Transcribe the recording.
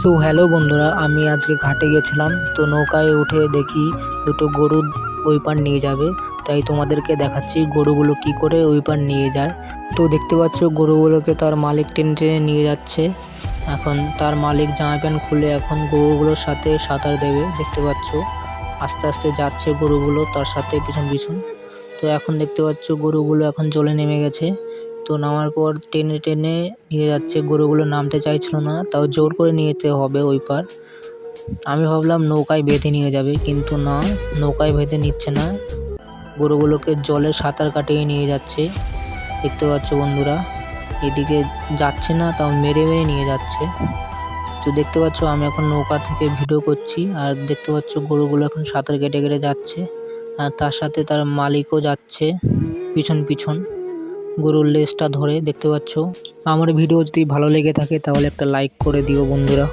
So hello বন্ধুরা, আমি আজকে ঘাটে গেছিলাম, তো নৌকায় উঠে দেখি দুটো গরু ওই পার নিয়ে যাবে। তাই তোমাদেরকে দেখাচ্ছি গরুগুলো কি করে ওই পার নিয়ে যায়। তো দেখতে পাচ্ছ গরুগুলোকে তার মালিক টেনে টেনে নিয়ে যাচ্ছে। এখন তার মালিক জামা প্যান্ট খুলে এখন গরুগুলোর সাথে সাঁতার দেবে, দেখতে পাচ্ছ। আস্তে আস্তে যাচ্ছে গরুগুলো তার সাথে পিছন পিছন। তো এখন দেখতে পাচ্ছ গরুগুলো এখন জলে নেমে গেছে। তো নামার পর টেনে টেনে নিয়ে যাচ্ছে। গরুগুলো নামতে চাইছিল না, তাও জোর করে নিয়ে যেতে হবে ওই পার। আমি ভাবলাম নৌকায় বেঁধে নিয়ে যাবে, কিন্তু না, নৌকায় বেঁধে নিচ্ছে না। গরুগুলোকে জলে সাঁতার কাটিয়ে নিয়ে যাচ্ছে। দেখতে পাচ্ছ বন্ধুরা, এদিকে যাচ্ছে না, তাও মেরে মেরে নিয়ে যাচ্ছে। তো দেখতে পাচ্ছ, আমি এখন নৌকা থেকে ভিডিও করছি, আর দেখতে পাচ্ছ গরুগুলো এখন সাঁতার কেটে কেটে যাচ্ছে। আর তার সাথে তার মালিকও যাচ্ছে, পিছন পিছন। গরুর লেজটা ধরে দেখতে পাচ্ছ। আমার ভিডিও যদি ভালো লেগে থাকে তাহলে একটা লাইক করে দিও বন্ধুরা।